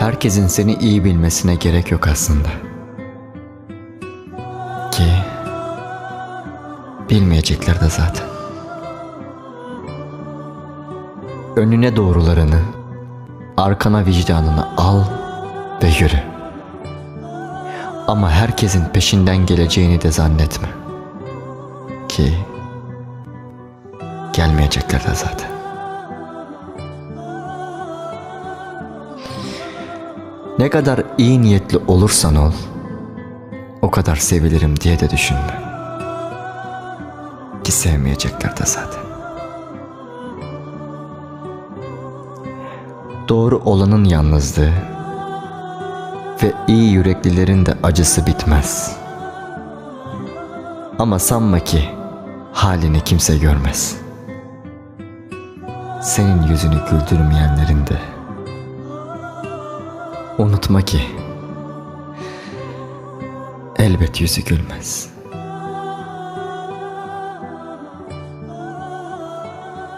herkesin seni iyi bilmesine gerek yok aslında. Ki bilmeyecekler de zaten. Önüne doğrularını, arkana vicdanını al ve yürü. Ama herkesin peşinden geleceğini de zannetme. Ki gelmeyecekler de zaten. Ne kadar iyi niyetli olursan ol, o kadar sevilirim diye de düşünme. Ki sevmeyecekler de zaten. Doğru olanın yalnızlığı ve iyi yüreklilerin de acısı bitmez. Ama sanma ki halini kimse görmez. Senin yüzünü güldürmeyenlerin de Unutma ki elbet yüzü gülmez.''